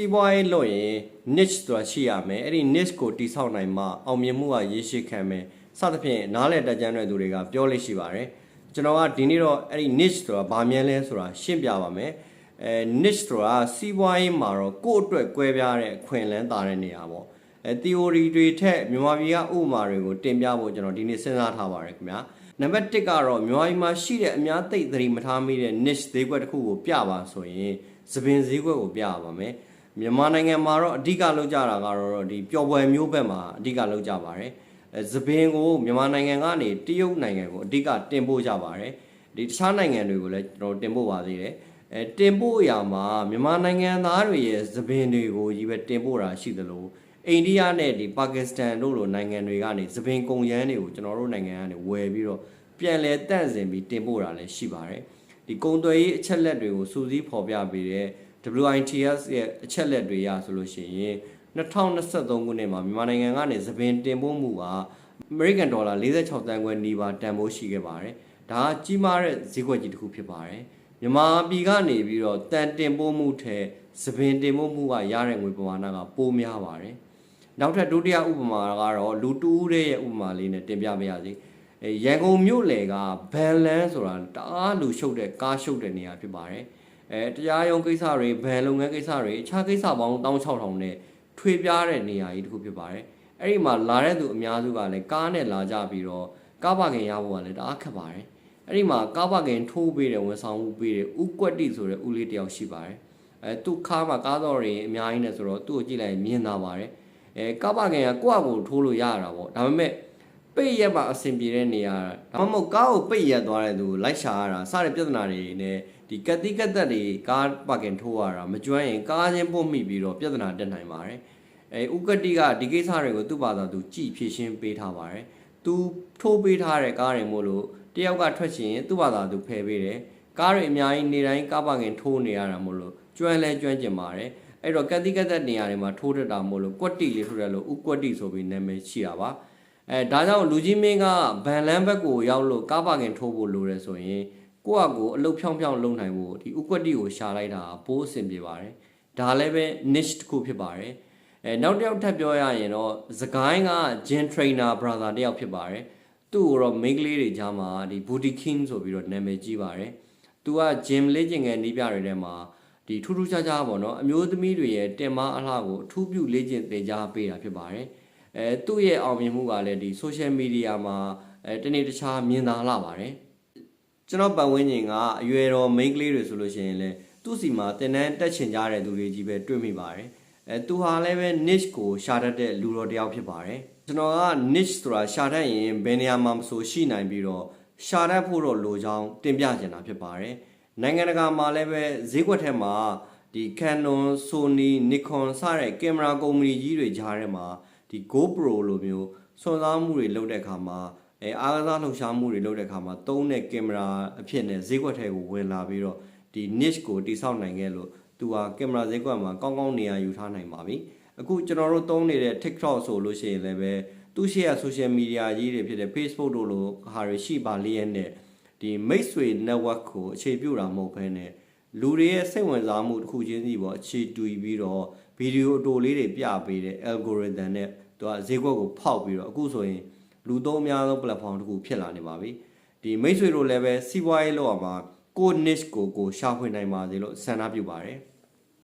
စီးပွားရေးလုပ်ရင် niche ဆိုတာရှိရမယ်အဲ့ဒီ niche ကိုတိဆောက်နိုင်မှအောင်မြင်မှုကရရှိခံမယ်စသဖြင့်နားလည်တတ်ကြတဲ့သူတွေကပြောလို့ရှိပါတယ်ကျွန်တော်ကဒီနေ့တော့အဲ့ဒီ niche ဆိုတာဘာမြဲလဲဆိုတာရှင်းပြပါမယ်အဲ niche ဆိုတာစီးပွားရေးမှာတော့ကိုယ့်အတွက်ကွဲပြားတဲ့အခွင့်အလမ်းတာတဲ့နေရာပေါ့အဲ theory တွေထက်မြန်မာပြည်ကဥပမာတွေကိုတင်ပြဖို့ကျွန်တော်ဒီနေ့စဉ်းစားထားပါတယ်ခင်ဗျာနံပါတ်1ကတော့မြန်မာပြည်မှာရှိတဲ့အများသိသတိမထားမိတဲ့ niche ဈေးကွက်တစ်ခုကိုပြပါဆိုရင်သပင်ဈေးကွက်ကိုပြရပါမယ် မြန်မာနိုင်ငံမှာတော့အဓိကလောက်ကြတာကတော့ဒီပျော်ပွဲမျိုးဘက်မှာအဓိကလောက်ကြပါတယ်အဲသပင်ကိုမြန်မာနိုင်ငံကနေတရုတ်နိုင်ငံကိုအဓိကတင်ပို့ကြပါတယ်ဒီတခြားနိုင်ငံတွေကိုလည်းကျွန်တော်တင်ပို့ပါသေးတယ်အဲတင်ပို့အရာမှာမြန်မာနိုင်ငံသားတွေရဲ့သပင်တွေကိုကြီးပဲတင်ပို့တာရှိသလိုအိန္ဒိယနဲ့ဒီပါကစ္စတန်တို့လိုနိုင်ငံတွေကနေသပင်ကုန်ရမ်းတွေကိုကျွန်တော်တို့နိုင်ငံကနေဝယ်ပြီးတော့ပြန်လဲတန့်စင်ပြီးတင်ပို့တာလည်းရှိပါတယ်ဒီကုန်သွယ်ရေးအချက်လက်တွေကိုစူးစီးဖော်ပြပေးတဲ့ WITS ရဲ့အချက်လက်တွေရဆိုလို့ရှိရင်2023ခုနှစ်မှာမြန်မာနိုင်ငံကနေသပင်တင်ပို့မှုက American Dollar 46တန်ခွဲနီးပါးတန်ဖိုးရှိခဲ့ပါတယ်။ဒါကကြီးမားတဲ့ဈေးကွက်ကြီးတစ်ခုဖြစ်ပါတယ်။မြန်မာပြည်ကနေပြီးတော့တန်တင်ပို့မှုထဲသပင်တင်ပို့မှုကရတဲ့ငွေပမာဏကပိုများပါတယ်။နောက်ထပ်ဒုတိယဥပမာကတော့လူတူဦးရဲ့ဥပမာလေးနဲ့တင်ပြပါရစေ။အဲရန်ကုန်မြို့လေကဘန်လန်းဆိုတာတအားလူရှုပ်တဲ့ကားရှုပ်တဲ့နေရာဖြစ်ပါတယ်။ အဲတရားရုံးကိစ္စတွေဘန်လုပ်ငန်းကိစ္စတွေအခြားကိစ္စပေါင်း16000နဲ့ထွေပြားတဲ့နေရာကြီးတစ်ခုဖြစ်ပါတယ်။အဲ့ဒီမှာလာတဲ့သူအများစုကလည်းကားနဲ့လာကြပြီးတော့ကားပါကင်ရဖို့ကလည်းတအားခက်ပါတယ်။အဲ့ဒီမှာကားပါကင်ထိုးပေးတယ်ဝန်ဆောင်မှုပေးတယ်ဥကွက်တိဆိုတဲ့ဦးလေးတယောက်ရှိပါတယ်။အဲသူ့ကားမှာကားတော်တွေအများကြီးနဲ့ဆိုတော့သူ့ကိုကြည့်လိုက်ရင်မြင်သာပါတယ်။အဲကားပါကင်ကကိုယ့်အကိုထိုးလို့ရတာပေါ့။ဒါပေမဲ့ပိတ်ရက်မှာအဆင်ပြေတဲ့နေရာဒါမှမဟုတ်ကားကိုပိတ်ရက်သွားတဲ့သူလိုက်ရှာရတာစတဲ့ပြဿနာတွေနဲ့ ဒီကတိကတ်သက်တွေကားပါကင်ထိုးရတာမကျွမ်းရင်ကားချင်းပုတ်မိပြီးတော့ပြဿနာတက်နိုင်ပါတယ်အဲဥကတိကဒီကိစ္စတွေကိုသူ့ဘာသာသူကြည်ဖြည့်ရှင်းပေးထားပါတယ်သူထိုးပေးထားတဲ့ကားတွေမို့လို့တယောက်ကထွက်ချင်သူ့ဘာသာသူဖယ်ပေးတယ်ကားတွေအများကြီးနေတိုင်းကားပါကင်ထိုးနေရတာမို့လို့ကျွမ်းလဲကျွမ်းကျင်ပါတယ်အဲ့တော့ကတိကတ်သက်နေရာတွေမှာထိုးတတ်တာမို့လို့ကွက်တိလေးထိုးတယ်လို့ဥကွက်တိဆိုပြီးနာမည်ရှိတာပါအဲဒါကြောင့်လူကြီးမင်းကဗန်လန်းဘက်ကိုရောက်လို့ကားပါကင်ထိုးဖို့လိုတယ်ဆိုရင် ကိုယ့်အကိုအလုတ်ဖြောင်းဖြောင်းလုံနိုင်ဖို့ဒီဥကွက်တိကိုရှာလိုက်တာပိုးအဆင်ပြေပါတယ်ဒါလည်းပဲ niche တစ်ခုဖြစ်ပါတယ်အဲနောက်တစ်ယောက်ထပ်ပြောရရင်တော့သကိုင်းက gym trainer brother တယောက်ဖြစ်ပါတယ်သူ့ကိုတော့ main ကလေးတွေကြားမှာဒီ booty king ဆိုပြီးတော့နာမည်ကြီးပါတယ်သူက gym လေ့ကျင့်ငယ်နီးပြတွေထဲမှာဒီထူးထူးခြားခြားပေါ့နော်အမျိုးသမီးတွေရဲ့တင်မအလှကိုအထူးပြုလေ့ကျင့်သင်ကြားပေးတာဖြစ်ပါတယ်အဲသူ့ရဲ့အောင်မြင်မှုကလည်းဒီ social media မှာအဲတနေ့တခြားမြင်သာလာပါတယ် ကျွန်တော်ပတ်ဝန်းကျင်ကအရွယ်တော် main ကလေးတွေဆိုလို့ရှိရင်လည်းသူ့စီမှာတင်တန်းတက်ချင်ကြတဲ့သူတွေကြီးပဲတွေ့မိပါတယ်အဲသူဟာလည်းပဲ niche ကိုရှာတတ်တဲ့လူတော်တစ်ယောက်ဖြစ်ပါတယ်ကျွန်တော်က niche ဆိုတာရှာတတ်ရင်ဘယ်နေရာမှာမဆိုရှိနိုင်ပြီးတော့ရှာတတ်ဖို့တော့လိုချောင်းတင်ပြချင်တာဖြစ်ပါတယ်နိုင်ငံတကာမှာလည်းပဲဈေးကွက်ထဲမှာဒီ Canon, Sony, Nikon စတဲ့ကင်မရာကုမ္ပဏီကြီးတွေကြားထဲမှာဒီ GoPro လိုမျိုးစွန့်စားမှုတွေလုပ်တဲ့အခါမှာ အဲအားကစားလှုပ်ရှားမှုတွေလုပ်တဲ့အခါမှာသုံးတဲ့ကင်မရာအဖြစ်နဲ့ဈေးကွက်ထဲကိုဝင်လာပြီးတော့ဒီ niche ကိုတိဆောက်နိုင်ခဲ့လို့သူဟာကင်မရာဈေးကွက်မှာကောင်းကောင်းနေရာယူထားနိုင်ပါပြီအခုကျွန်တော်တို့သုံးနေတဲ့ TikTok ဆိုလို့ရှိရင်လည်းပဲသူရှိရ social media ကြီးတွေဖြစ်တဲ့ Facebook တို့လိုဟာတွေရှိပါလျက်နဲ့ဒီမိတ်ဆွေ network ကိုအခြေပြုတာမဟုတ်ဘဲနဲ့လူတွေရဲ့စိတ်ဝင်စားမှုတစ်ခုချင်းစီပေါ့အခြေတူပြီးတော့ဗီဒီယိုအတိုလေးတွေပြပေးတဲ့ algorithm နဲ့သူကဈေးကွက်ကိုဖောက်ပြီးတော့အခုဆိုရင် လူသုံးအများဆုံး platform တစ်ခုဖြစ်လာနေပါပြီဒီမိတ်ဆွေတို့လည်းပဲစီးပွားရေးလောက်အောင်မှာကို niche ကိုကိုရှာဖွေနိုင်ပါစေလို့ဆန္ဒပြုပါတယ်